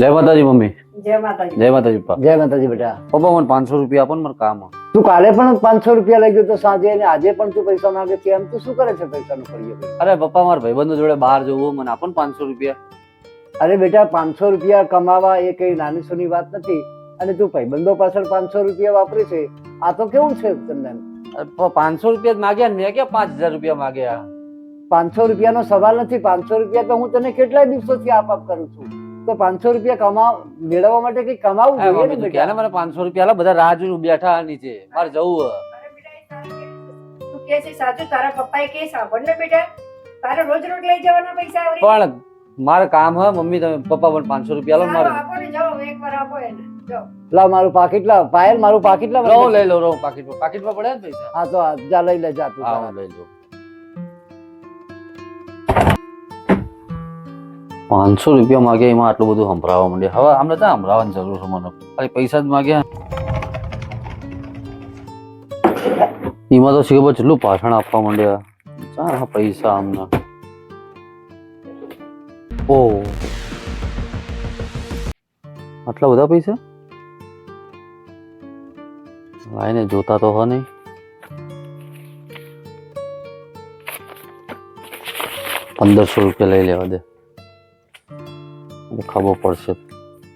જય માતાજી મમ્મી. જય માતાજી. જય માતાજી પપ્પા. જય માતાજી બેટા. પપ્પા મને પાંચસો રૂપિયા આપો ને મારે કામ તું કાલે પણ પાંચસો રૂપિયા લઈ ગયો તો સાંજે અને આજે પણ તું પૈસા માંગે છે એમ તું શું કરે છે પૈસાનું કરીએ અરે પપ્પા મારા ભાઈબંધો જોડે બહાર જવું મને આપો ને પાંચસો રૂપિયા. અરે બેટા પાંચસો રૂપિયા કમાવા એ કઈ નાની સોની વાત નથી. અને તું ભાઈબંધો પાછળ પાંચસો રૂપિયા વાપરે છે આ તો કેવું છે ચંદન પાંચસો રૂપિયા જ માગ્યા મેં ક્યાં પાંચ હજાર રૂપિયા માગ્યા? પાંચસો રૂપિયાનો સવાલ નથી પાંચસો રૂપિયા તો હું તને કેટલાય દિવસોથી આપ આપ કરું છું? તો પાંચસો રૂપિયા કમાવ મેળવવા માટે કઈ કમાવું જોઈએ ને બેટા? મને પાંચસો રૂપિયા બધા રાહ જોઈને બેઠા નીચે. મારે જવું છે. અરે બેટા, એ તારે કે- તું કે છે સાચું તારા પપ્પાએ કે સાંભળ ને બેટા. તારે રોજ રોજ લઈ જવાના પૈસા આવરી. પણ મારે કામ હે મમ્મી તમે પપ્પા પણ પાંચસો રૂપિયા લો મારે. આપો ને જાઓ એકવાર આપો એને. લાવ મારું પાકીટ લાવ પાયલ મારું પાકીટ લાવ રહો લઈ લો રહો પાકીટમાં. પાકીટમાં પડે ને પૈસા? હા તો જા લઈ લે જા તું હા તારા. હું લઈ લઉં પાંચસો રૂપિયા માગ્યા, એમાં આટલું બધું સંભળાવવા માંડ્યા. હવે આમને ત્યાં સંભળાવવાની જરૂર છે મને. ખાલી પૈસા જ માગ્યા. એમાં તો શીખબર જેટલું પાછળ આપવા માંડ્યા. આ પૈસા આમના. ઓ. આટલા બધા પૈસા? લાઈને જોતા તો હો નહીં. પંદરસો રૂપિયા લઈ લેવા દે. એટલે ખબર પડશે.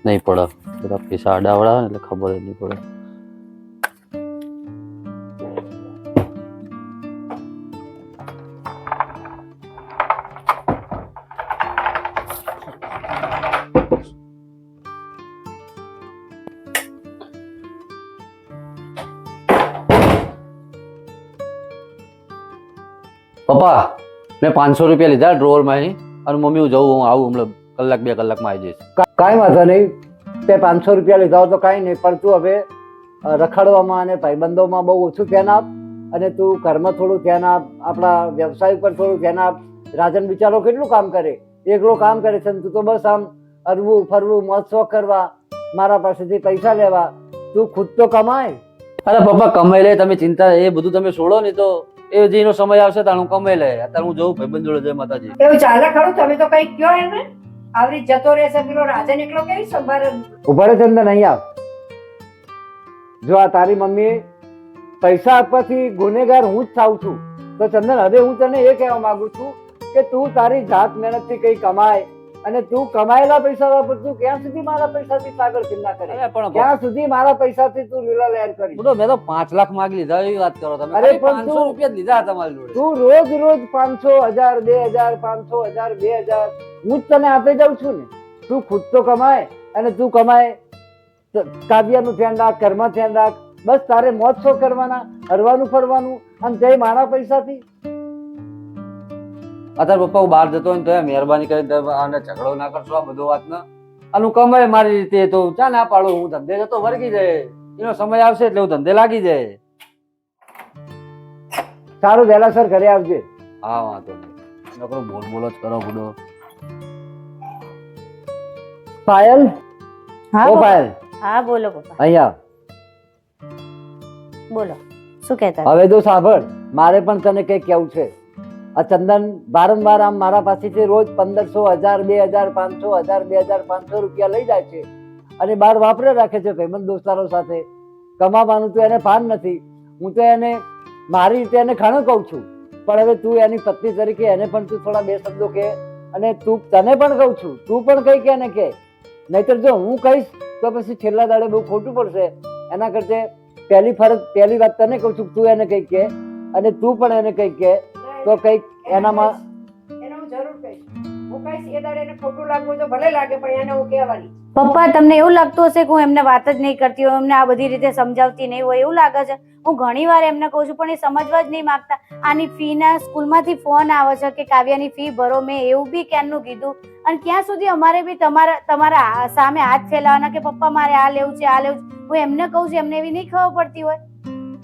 નહીં પડે. બધા પૈસા આડાવડા એટલે ખબર નહીં પડે. પપ્પા, મેં પાંચસો રૂપિયા લીધા ડ્રોવરમાં અહીં અને મમ્મી હું જવું હું આવું હમણાં. કલાક બે કલાકમાં આવી જઈશ. કાંઈ વાંધો નહીં. તે પાંચસો રૂપિયા લીધા હોય તો કાંઈ નહીં પણ તું હવે રખડવામાં અને ભાઈબંધોમાં બહુ ઓછું ધ્યાન આપ અને તું ઘરમાં થોડું ધ્યાન આપ આપણા વ્યવસાય ઉપર થોડું ધ્યાન આપ. રાજન બિચારો કેટલું કામ કરે? એકલો કામ કરે છે તું તો બસ આમ હરવું ફરવું મોજ શોખ કરવા મારા પાસેથી પૈસા લેવા. તું ખુદ તો કમાય. અરે પપ્પા કમાઈ લે તમે ચિંતા એ બધું તમે છોડો ને તો. એ જેનો સમય આવશે તારું કમાઈ લે. અત્યારે હું જઉં ભાઈબંધ જોડે જય માતાજી. એવું ચાલે ખરું? તમે તો કઈ કયો એને? આવરી જતો રહેશે પેલો રાજન એકલો કેવી સંભાળે? ઊભા રહે ચંદન આવ. જો આ તારી મમ્મી પૈસા આપવાથી ગુનેગાર હું જ થાઉં છું, તો ચંદન, હવે હું તને એ કહેવા માંગુ છું કે તું તારી જાત મહેનતથી કંઈ કમાય. અને તું કમાયેલા પૈસા વાપર તું ક્યાં સુધી મારા પૈસાથી પાગળ ચિંતા કરે? પણ ક્યાં સુધી મારા પૈસાથી તું લીલા લહેર કરી? તો મેં તો પાંચ લાખ માંગી લીધા એવી વાત કરો તમે. અરે પાંચસો રૂપિયા લીધા તમારી જોડે. તું રોજ રોજ પાંચસો હજાર બે હજાર પાંચસો હજાર બે હજાર હું જ તને આપી જાઉં છું ને. તું ખુદ તો કમાય અને તું કમાય. કાવ્યાનું ધ્યાન રાખ કર્મ ધ્યાન રાખ. બસ તારે મોજ શો કરવાના હરવાનું ફરવાનું અને જય મારા પૈસાથી. અત્યારે પપ્પા હું બહાર જતો હોય ને તો મહેરબાની તમે આને ઝઘડો ના કરશો આ બધો વાત ના અને હું કમાય મારી રીતે તો ચા ના પાડો હું ધંધે જતો વર્ગી જાય. એનો સમય આવશે એટલે હું ધંધે લાગી જાય. સારું વહેલાસર ઘરે આવજે. હા વાંધો નહીં. નકરો બોલ બોલ જ કરો બુડો. પાયલ? હા ઓ પાયલ. હા બોલો પપ્પા. અહીંયા બોલો. શું કહેતા હવે તો સાંભળ મારે પણ તને કંઈક કેવું છે. આ ચંદન વારંવાર આમ મારા પાસેથી રોજ પંદરસો, હજાર, બે હજાર, પાંચસો, હજાર, બે હજાર, પાંચસો રૂપિયા લઈ જાય છે. અને બહાર વાપરે રાખે છે ભાઈબંધ દોસ્તારો સાથે. કમાવાનું તો એને ભાન નથી. હું તો એને, મારી રીતે એને ઘણું કહું છું. પણ હવે તું એની પત્ની તરીકે એને પણ તું થોડા બે શબ્દો કહે અને તું તને પણ કહું છું. તું પણ કઈ કે એને કે નહીતર જો હું કહીશ તો પછી છેલ્લા દાડે બહુ ખોટું પડશે. એના કરતે પહેલી ફરજ, પહેલી વાત તને કહું છું તું એને કંઈક કે અને તું પણ એને કંઈક કે તો કંઈક એનામાં એને હું જરૂર કહીશ. હું કહીશ એ દાડે એને ખોટું લાગવું તો ભલે લાગે પણ એને હું કહેવાની પપ્પા તમને એવું લાગતું હશે કે હું એમને વાત જ નહીં કરતી હોય એમને આ બધી રીતે સમજાવતી નહીં હોય એવું લાગે છે? હું ઘણી વાર એમને કહું છું પણ એ સમજવા જ નહીં માંગતા. આની ફી ના સ્કૂલમાંથી ફોન આવે છે કે કાવ્યાની ફી ભરો મેં એવું બી ક્યારનું કીધું? અને ક્યાં સુધી અમારે બી તમારા તમારા સામે હાથ ફેલાવાના કે પપ્પા મારે આ લેવું છે આ લેવું છે? હું એમને કહું છું એમને એવી નહીં ખબર પડતી હોય.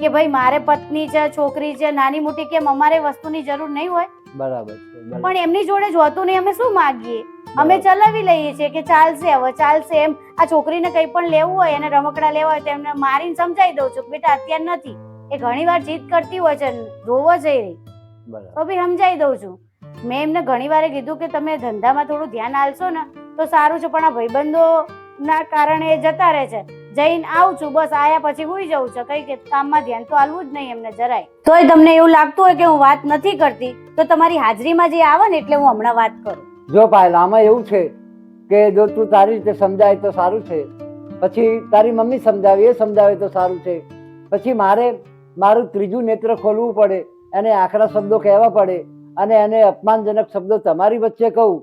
કે ભાઈ મારે પત્ની છે છોકરી છે નાની મોટી કેમ અમારે વસ્તુની જરૂર નહીં હોય? બરાબર પણ એમની જોડે જોતું નહીં અમે શું માગીએ? અમે ચલાવી લઈએ છીએ કે ચાલશે હવે ચાલશે એમ. આ છોકરીને કંઈ પણ લેવું હોય એને રમકડા લેવા હોય તો એમને મારીને સમજાવી દઉં છું બેટા અત્યારે નથી. એ ઘણી વાર જીત કરતી હોય છે રોવો જઈ રહી. તો બી સમજાવી દઉં છું. મેં એમને ઘણી વારે કીધું કે તમે ધંધામાં થોડું ધ્યાન આલશો ને તો સારું છે પણ આ ભાઈબંધો ના કારણે એ જતા રહે છે. જઈને આવું છું, બસ આયા પછી હુઈ જવું છે. કઈ કામમાં ધ્યાન તો આલવું જ નહીં એમને જરાય. તોય તમને એવું લાગતું હોય કે હું વાત નથી કરતી, તો તમારી હાજરીમાં જે આવે ને એટલે હું હમણાં વાત કરું. જો પાયલ આમાં એવું છે કે જો તું તારી રીતે સમજાય તો સારું છે. પછી તારી મમ્મી સમજાવે, એ સમજાવે તો સારું છે. પછી મારે, મારું ત્રીજું નેત્ર ખોલવું પડે, એને આકરા શબ્દો કહેવા પડે, અને એને અપમાનજનક શબ્દો તમારી વચ્ચે કહું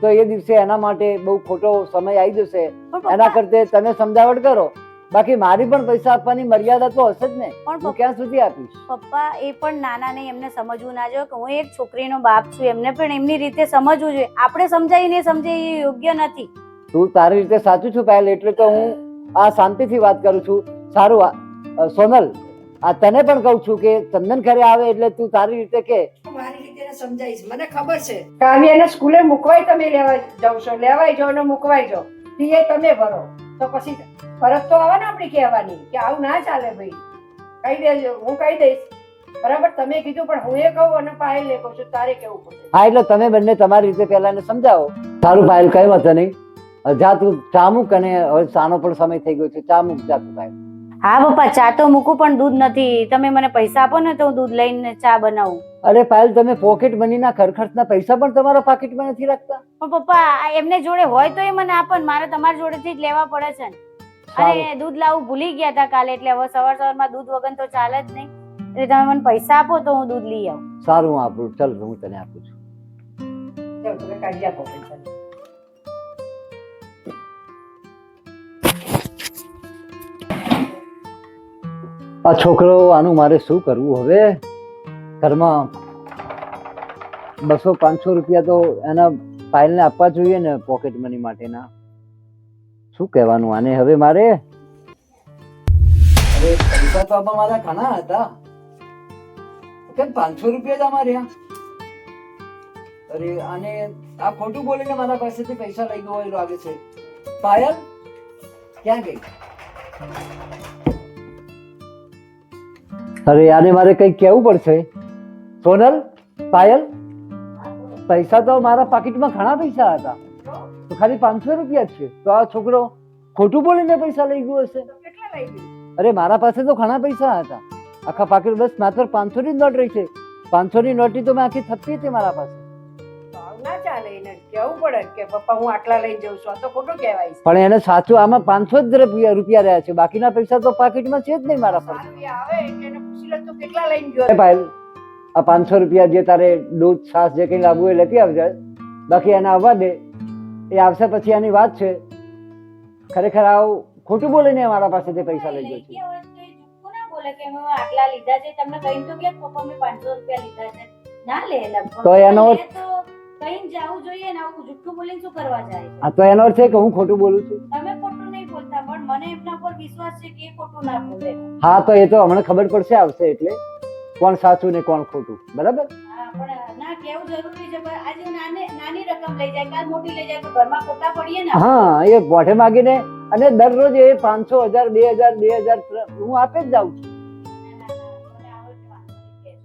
તો એ દિવસે એના માટે બહુ ખોટો સમય આવી જશે. પણ એના કરતે તમે સમજાવટ કરો. બાકી મારી પણ પૈસા આપવાની મર્યાદા તો હશે જ ને. હું ક્યાં સુધી આપીશ? પપ્પા એ પણ નાના ને એમને સમજવું ના જોઈએ કે હું એક છોકરીનો બાપ છું. એમને પણ એમની રીતે સમજવું જોઈએ. આપણે સમજાવીને સમજે એ યોગ્ય નથી. તું તારી રીતે સાચું છું પહેલ એટલે તો હું આ શાંતિથી વાત કરું છું. સારું આ- સોનલ આ તને પણ કહું છું કે ચંદન ઘરે આવે એટલે તું તારી રીતે કે. એને સમજાવીશ મને ખબર છે. કાવ્યાને સ્કૂલે મુકવાય તમે લેવા જાવ છો. લેવાય જાવ ને મુકવાય જાવ. ફી તમે ભરો. તો પછી ફરજ તો આવે ને આપણી કહેવાની કે આવું ના ચાલે ભાઈ. કહી દેજો હું કહી દઈશ. બરાબર? તમે કીધું પણ હું એ કહું અને પાયલ એ કહું છું. તારે કેવું પડે હા એટલે તમે બંને તમારી રીતે પહેલા એને સમજાવો. તારું પાયલ કઈ વાંધો નહીં. જા તું ચા મૂક અને હવે સાનો પણ સમય થઈ ગયો છે. ચા મૂક જા તું પાયલ હા પપ્પા ચા તો મૂકું પણ દૂધ નથી. તમે મને પૈસા આપો ને તો હું દૂધ લઈને ચા બનાવું. અરે પાયલ તમે પોકેટ મનીના ખરખર્ચના પૈસા પણ તમારા પાકીટમાં નથી રાખતા? પણ પપ્પા આ એમને જોડે હોય તો એ મને આપો ને મારે તમારી જોડેથી જ લેવા પડે છે અને દૂધ લાવું ભૂલી ગયા હતા કાલે એટલે હવે સવાર સવારમાં દૂધ વગર તો ચાલે જ નહીં. એટલે તમે મને પૈસા આપો તો હું દૂધ લઈ આવું. સારું હું આપું. ચાલ હું તને આપું છું. ચાલ તમે કાઢી આપો પૈસા. આ છોકરો આનું મારે શું કરવું હવે? ઘરમાં બસો પાંચસો રૂપિયા તો એના પાયલને આપવા જોઈએ ને પોકેટ મની માટેના. શું કહેવાનું આને હવે મારે? અરે પૈસા તો આમાં મારા ઘણા હતા. કેમ પાંચસો રૂપિયા જ અમારે અરે આને આ ખોટું બોલીને મારા પાસેથી પૈસા લઈ ગયો હોય લાગે છે. પાયલ, ક્યાં ગઈ? અરે આને મારે કંઈક કહેવું પડશે? સોનલ પાયલ પૈસા તો મારા પાકીટમાં ઘણા પૈસા હતા. તો ખાલી પાંચસો રૂપિયા છે. તો આ છોકરો ખોટું બોલીને પૈસા લઈ ગયો હશે? અરે મારા પાસે તો ઘણા પૈસા હતા. આખા પાકીટ બસ માત્ર પાંચસો ની નોટ રહી છે. પાંચસો ની નોટી તો મેં આખી થતી હતી મારા પાસે. પણ એને સાચું આમાં પાંચસો જ રૂપિયા રહ્યા છે. બાકીના પૈસા તો પાકીટમાં છે જ નહીં મારા પાસે. આ પાંચસો રૂપિયા જે તારે દૂધ છાસ જે કંઈ લાવવું એ લેતી આવજે. બાકી એને આવવા દે. એ આવશે પછી એની વાત છે. ખરેખર આવું ખોટું બોલીને મારા પાસેથી પૈસા લઈ ગયો છે. તો એનો આ તો એનો અર્થ છે કે હું ખોટું બોલું છું. તમે ખોટું નહીં બોલતા પણ મને એમના પર વિશ્વાસ છે કે એ ખોટું ના બોલે. હા તો એ તો હમણાં ખબર પડશે આવશે એટલે. કોણ સાચું ને કોણ ખોટું? બરાબર? હા એ મોઢે માગીને અને દરરોજ એ પાંચસો હજાર બે હજાર બે હજાર હું આપે જ જાઉં છું.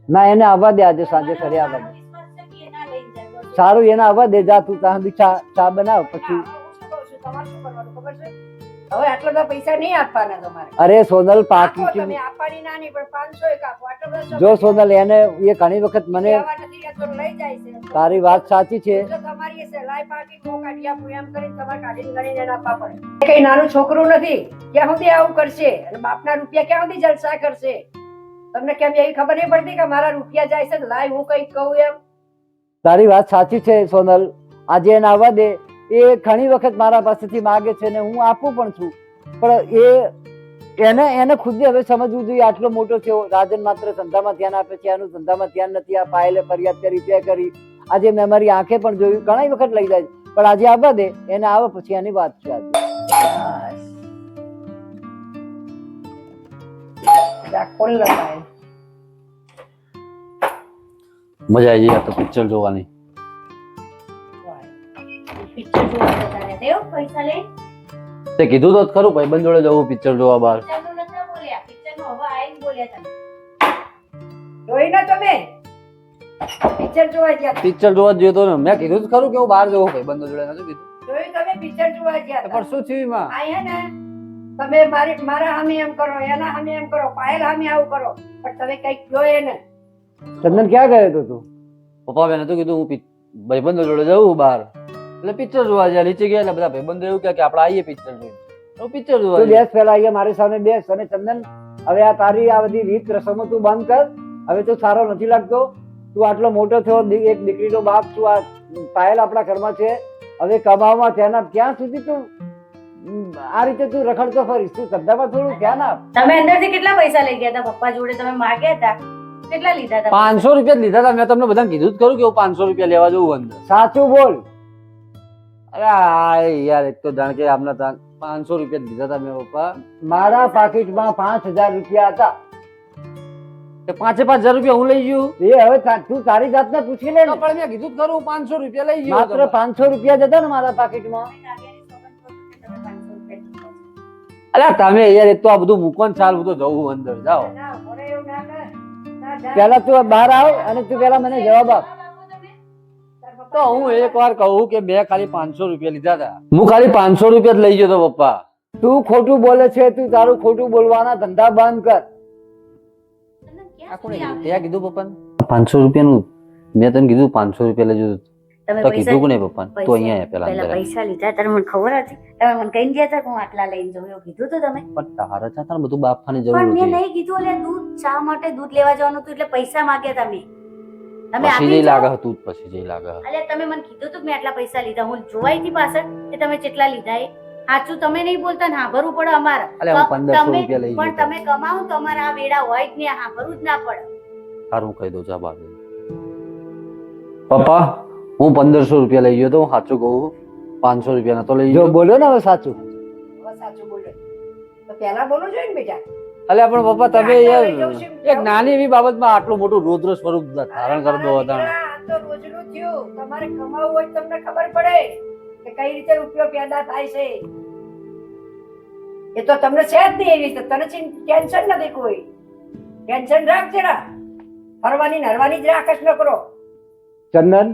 ના એને આવવા દે આજે સાંજે ઘરે આવવા દે. સારું એને આવવા દે જા તું ત્યાં બી ચા ચા બનાવ પછી હવે આટલા બધા પૈસા નહીં આપવાના તમારે. અરે સોનલ પાકી તમે આપવાની ના નહીં પણ પાંચસો એક આપો. આટલો બધો જો સોનલ એને એ ઘણી વખત મને લઈ જાય છે. તારી વાત સાચી છે. તમારી એ પાકી હું કાઢી આપું એમ કરીને તમારે કાઢીને ગણીને એને આપવા પડે. કઈ નાનું છોકરું નથી. ક્યાં સુધી આવું કરશે? અને બાપના રૂપિયા ક્યાં સુધી જલસા કરશે? તમને કેમ એવી ખબર નહીં પડતી કે મારા રૂપિયા જાય છે? લાય હું કઈ કહું એમ? તારી વાત સાચી છે સોનલ. આજે એને આવવા દે. એ ઘણી વખત મારા પાસેથી માગે છે ને હું આપું પણ છું. પણ એ એને એને ખુદ હવે સમજવું જોઈએ આટલો મોટો થયો રાજન માત્ર ધંધામાં ધ્યાન આપે છે આનું ધંધામાં ધ્યાન નથી આ પાયલે ફરિયાદ કરી તે કરી. આજે મેં મારી આંખે પણ જોયું ઘણી વખત લઈ જાય. પણ આજે આવવા દે એને આવે પછી એની વાત છે આજે. મજા આવી જાય તો પિક્ચર જોવાની. તે કીધું તો ખરું ભાઈબંધ જોડે જવું પિક્ચર જોવા બહાર. પિક્ચરનું નતા બોલ્યા પિક્ચરનું હવે આઈને બોલ્યા તમે જોઈ ના તમે પિક્ચર જોવા જોઈએ તો ને મેં કીધું તો ખરું કે હું બહાર જવું ભાઈબંધો જોડે નથી કીધું. તમે પિક્ચર જોવા ગયા પણ શું થયું એમાં? આયા ને તમે મારી મારા હામે એમ કરો એના હામે એમ કરો પાયલ હામે આવું કરો પણ તમે કંઈક જોયે ને ચંદન ક્યાં ગયો તો તું? પપ્પા બેન હતું કીધું હું ભાઈબંધો જોડે જવું બહાર. એટલે પિક્ચર જોવા ગયા નીચે ગયા એટલે બધા ભાઈબંધો એવું કે આપણે આવીએ પિક્ચર જોઈને. તો પિક્ચર જોવા તું બેસ પહેલા અહીંયા મારી સામે બેસ અને ચંદન હવે આ તારી આ બધી રીત રસમો તું બંધ કર. હવે તું સારો નથી લાગતો. તું આટલો મોટો થયો એક દીકરીનો બાપ છું આ પાયલ આપણા ઘરમાં છે. હવે કમાવામાં ત્યાંના ક્યાં સુધી તું? આ રીતે તું રખડતો ફરીશ. તું ધંધામાં થોડું ધ્યાન આપ. તમે અંદરથી કેટલા પૈસા લઈ ગયા હતા? પપ્પા જોડે તમે માગ્યા હતા? કેટલા લીધા હતા? પાંચસો રૂપિયા લીધા હતા. મેં તમને બધાને કીધું જ કરું કે હું પાંચસો રૂપિયા લેવા જવું અંદર. સાચું બોલ. અરે આ યાર એક તો જાણ કે આપના ત્યાં પાંચસો રૂપિયા દીધા હતા મેં પપ્પા. મારા પાકીટમાં પાંચ હજાર રૂપિયા હતા. કે પાંચે પાંચ હજાર રૂપિયા હું લઈ ગયો? એ હવે તા- તું તારી જાતને પૂછી લે ને. પણ મેં કીધું જ ખરું પાંચસો રૂપિયા લઈ ગયો માત્ર પાંચસો રૂપિયા જ હતા ને મારા પાકીટમાં. અલ્યા તમે યાર એક તો આ બધું મૂકવાનું ચાલ હું તો જવું અંદર જાઓ. ના ના ના. પેલા તું બહાર આવ અને તું પેલા મને જવાબ આપ. તો હું એક વાર કહું કે મેં ખાલી પાંચસો રૂપિયા લીધા હતા હું ખાલી પાંચસો રૂપિયા જ લઈ જતો પપ્પા. તું ખોટું બોલે છે તું તારું ખોટું બોલવાના ધંધા બંધ કર. આ કીધું? તે કીધું પપ્પા પાંચસો રૂપિયાનું? મેં તને કીધું પાંચસો રૂપિયા લેજો તમે તો કીધું કે નહીં પપ્પા તો અહીંયા આય પેલા પેલા અંદર. પૈસા લીધા તને મને ખબર હતી? તમે મને કઈ ગયા હતા કે હું આટલા લઈને જાઉં એવું કીધું તો તમે? પણ તારા ત્યાં તારે બધું બાપવાની જરૂર પણ મેં નહીં કીધું એટલે દૂધ ચા માટે દૂધ લેવા જવાનું હતું? એટલે પૈસા માંગ્યા તમે પછી આપી જઈ લાગે હતું પછી જઈ લાગે એટલે તમે મને કીધું તું કે મેં આટલા પૈસા લીધા. હું જોવાઈ હતી પાછળ કે તમે કેટલા લીધા એ. સાચું તમે નહીં બોલતા ને હાંભરવું પડે અમારે. પણ તમે કમાવો તો અમારા આ વેડા હોય જ ને હાંભરવું જ ના પડે. સારું કહી દઉં જા બાર પપ્પા હું પંદરસો રૂપિયા લઈ ગયો તો હું સાચું કહું? પાંચસો રૂપિયા તો લઈ જો ગયો. બોલ્યો ને હવે સાચું. હવે સાચું બોલ્યો. તો પહેલા બોલવું જોઈએ ને બેટા. અલ્યા પણ પપ્પા તમે. એક નાની એવી બાબતમાં આટલું મોટું રુદ્ર સ્વરૂપ ધારણ કરી દો હતા તો રોજનું થયું. તમારે કમાવું હોય તમને ખબર પડે કે કઈ રીતે રૂપિયો પેદા થાય છે. એ તો તમને છે જ નહીં એવી રીતે. તને ટેન્શન નથી કોઈ. ટેન્શન રાખ જરા. ફરવાની નરવાની હરવાની જ રાખશ ન કરો. ચંદન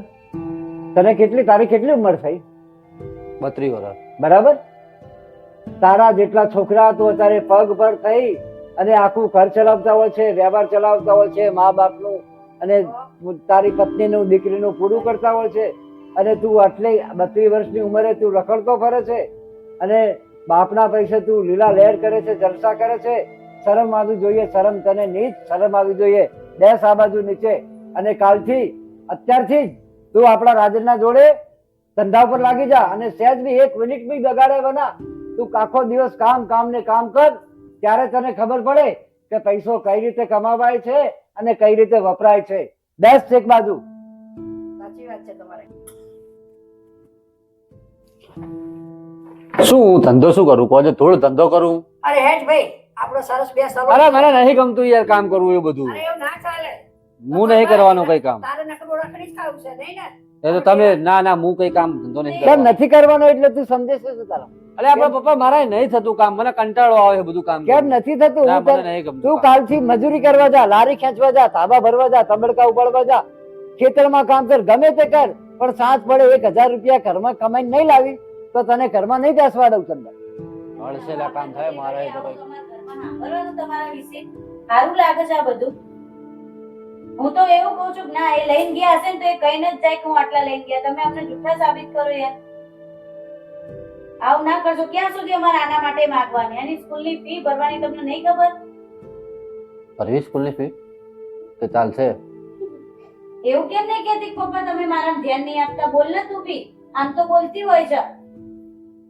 તને કેટલી તારી કેટલી ઉંમર થઈ? બત્રી વર્ષ બરાબર? તારા જેટલા છોકરા તું અત્યારે પગ પર થઈ. અને આખું ઘર ચલાવતા હોય છે, વ્યવહાર ચલાવતા હોય છે મા બાપનું અને તારી પત્નીનું, દીકરીનું પૂરું કરતા હોય છે. અને તું આટલી બત્રીસ વર્ષની ઉંમરે તું રખડતો ફરે છે. અને બાપના પૈસે તું લીલા લહેર કરે છે, જલસા કરે છે. શરમ આવવી જોઈએ, શરમ તને નીચ શરમ આવવી જોઈએ. દેશ આ બાજુ નીચે. અને કાલથી, અત્યારથી જ તું આપણા રાજનના જોડે ધંધા ઉપર લાગી જા. અને સહેજ બી એક મિનિટ બી બગાડે બના તું આખો દિવસ કામ કામ ને કામ કર. ત્યારે તને ખબર પડે કે પૈસો કઈ રીતે કમાવાય છે અને કઈ રીતે વપરાય છે. બેસ્ટ એક બાજુ. સાચી વાત છે તમારે. શું હું ધંધો શું કરું? કહો છો થોડો ધંધો કરું? અરે હેઠ ભાઈ આપણો સરસ બે સલો અરે મને નહીં ગમતું યાર કામ કરવું એ બધું. અરે એવું ના ચાલે. હું નહીં કરવાનું કઈ કામ. તારે નકરો રખડી જ ખાવું છે નહીં ને? એ તો તમે ના ના હું કઈ કામ ધંધો નહીં કેમ નથી કરવાનો એટલે તું સમજે છે શું તારા? અરે આપણા પપ્પા મારા નહીં થતું કામ. મને કંટાળો આવે છે બધું કામ કેમ. નથી થતું? ના હું મને નહીં ગમતું તું કામ. કાલથી મજૂરી કરવા જા લારી ખેંચવા જા ધાબા ભરવા જા તબડકા ઉપાડવા જા. ખેતરમાં કામ કર ગમે તે કર પણ સાંજ પડે એક હજાર રૂપિયા ઘરમાં કમાઈને નહીં લાવી તો તને ઘરમાં નહીં બેસવા દઉં ચંદન હળસેલા કામ થાય મારા એ તો કઈ. સાંભળવાનું તમારા વિશે. સારું લાગે છે આ બધું. હું તો એવું કહું છું કે ના એ લઈને ગયા હશે ને તો એ કહીને જ જાય કે હું આટલા લઈને ગયા. તમે અમને જૂઠા સાબિત કરો યાર. આવું ના કરશો. ક્યાં સુધી અમારે આના માટે માંગવાની? એની સ્કૂલની ફી ભરવાની તમને નહીં ખબર? ભરવી સ્કૂલની ફી? તો ચાલશે. એવું કેમ નહીં કહેતી? કે પપ્પા તમે મારા ધ્યાન નહીં આપતા. બોલ ને તું બી. આમ તો બોલતી હોય છે.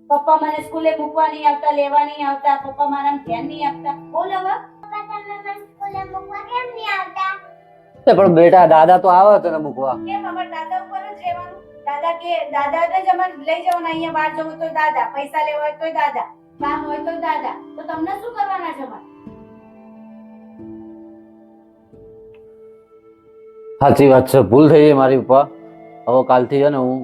પપ્પા મને સ્કૂલે મૂકવા નહીં આવતા લેવા નહીં આવતા. પપ્પા મારા ધ્યાન નહીં આપતા. બોલ હવે. એ પણ બેટા દાદા તો આવે તને મૂકવા. કેમ? અમાર દાદા ઉપર જ રહેવાનું. દાદા કે દાદા જ અમાર લઈ જવાના. અહીંયા બહાર જવું તો દાદા પૈસા લેવા હોય તો દાદા કામ હોય તો દાદા. તો તમને શું કરવાના છે અમાર? સાચી વાત છે ભૂલ થઈ ગઈ મારી ઉપર. હવે કાલથી છે ને હું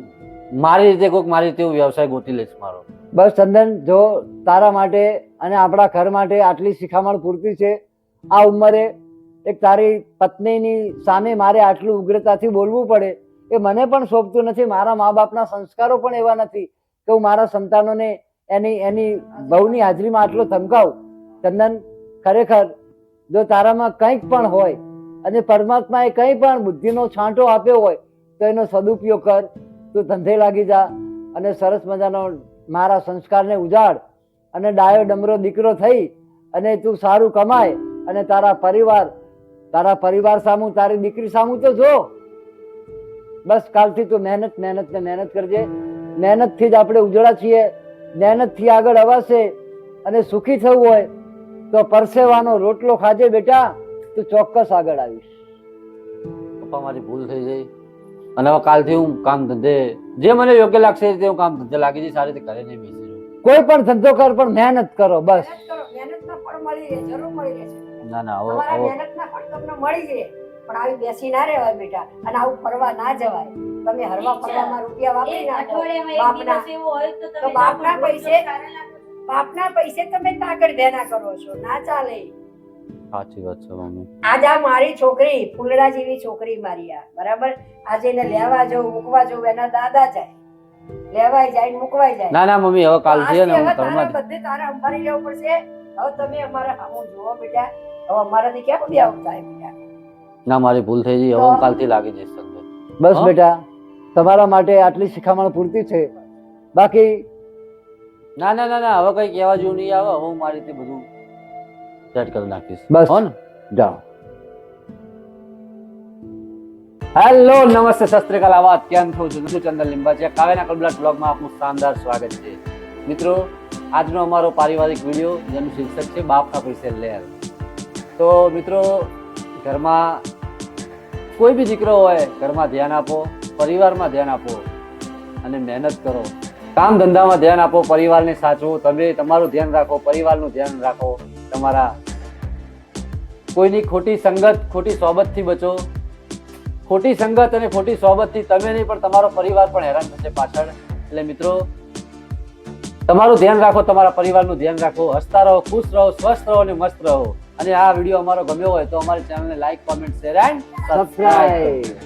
મારી રીતે કોઈક મારી રીતે હું વ્યવસાય ગોતી લઈશ મારો. બસ ચંદન જો તારા માટે અને આપણા ઘર માટે આટલી શિખામણ પૂરતી છે આ ઉંમરે એક તારી પત્નીની સામે મારે આટલું ઉગ્રતાથી બોલવું પડે, એ મને પણ શોભતું નથી, મારા મા બાપના સંસ્કારો પણ એવા નથી કે હું મારા સંતાનોને એની એની બહુની હાજરીમાં આટલો ધમકાવું. ચંદન, ખરેખર, જો તારામાં કંઈક પણ હોય અને પરમાત્માએ કંઈ પણ બુદ્ધિનો છાંટો આપ્યો હોય, તો એનો સદુપયોગ કર, તું ધંધે લાગી જા અને સરસ મજાનો મારા સંસ્કારને ઉજાડ અને ડાયો ડમરો દીકરો થઈ અને તું સારું કમાય અને તારા પરિવાર તારા પરિવાર સામું તારી દીકરી સામું તો જો. બસ કાલથી તું મહેનત મહેનત ને મહેનત કરજે. મહેનતથી જ આપણે ઉજળા છીએ. મહેનતથી આગળ અવાશે અને સુખી થવું હોય તો પરસેવાનો રોટલો ખાજે બેટા. તું ચોક્કસ આગળ આવીશ. પપ્પા મારી ભૂલ થઈ ગઈ. અને હવે કાલથી હું કામ ધંધે જે મને યોગ્ય લાગશે તે હું કામ ધંધે લાગી જઈશ. સારી રીતે ઘરે નહીં બેસી કોઈ પણ ધંધો કર પણ મહેનત કરો બસ. મહેનત ફળ મળી રહે જરૂર મળી રહેશે ના ના હવે તમારા હવે મહેનતના ફળ તમને મળી જ રહે પણ આવી બેસી ના રહેવાય બેટા. અને આવું ફરવા ના જવાય. તમે હરવા ફરવામાં રૂપિયા વાપરી નાખો. બાપના તો બાપના પૈસે બાપના પૈસે તમે તાકડ દેના કરો છો. ના ચાલે. સાચી વાત છે મમ્મી. આજ આ મારી છોકરી ફૂલડા જેવી છોકરી મારી આ. બરાબર? આજે એને લેવા જવું મૂકવા જવું એના દાદા જાય. લેવાય જાય ને મૂકવાય જાય. ના ના મમ્મી હવે કાલ હે ને હું હવે ઘરમાં બધે તારે અંબારી જવું પડશે. હવે તમે અમારા સામું જુઓ બેટા. હવે અમારાથી ક્યાં બધી આવું થાય બેટા ના મારી ભૂલ થઈ ગઈ હવે હું કાલથી લાગી જઈશ ધંધે બસ? બેટા તમારા માટે આટલી શિખામણ પૂરતી છે. બાકી ના ના ના ના હવે કઈ કહેવા જેવું નહીં આવે. હું મારી રીતે બધું સેટ કરી નાખીશ. બસ. હોન ને? જાઓ. હેલો નમસ્તે શસ્ત્રકલ આવાજ કેમ છો? છું ચંદન લીંબા છે. કાવ્યના કલબલાટ બ્લોગમાં આપનું શાનદાર સ્વાગત છે. મિત્રો આજનો અમારો પારિવારિક વીડિયો જેનું શીર્ષક છે બાપના પૈસે લેર તો મિત્રો, ઘરમાં કોઈ બી દીકરો હોય, ઘરમાં ધ્યાન આપો, પરિવારમાં ધ્યાન આપો અને મહેનત કરો. કામ ધંધામાં ધ્યાન આપો, પરિવારને સાચવો. તમે તમારું ધ્યાન રાખો, પરિવારનું ધ્યાન રાખો. તમારા કોઈની ખોટી સંગત, ખોટી સોબતથી બચો. ખોટી સંગત અને ખોટી સોબતથી તમે નહીં, પણ તમારો પરિવાર પણ હેરાન થશે પાછળ. એટલે મિત્રો, તમારું ધ્યાન રાખો, તમારા પરિવારનું ધ્યાન રાખો. હસતા રહો, ખુશ રહો, સ્વસ્થ રહો અને મસ્ત રહો. અને આ વીડિયો અમારો ગમ્યો હોય તો અમારી ચેનલને like comment share and subscribe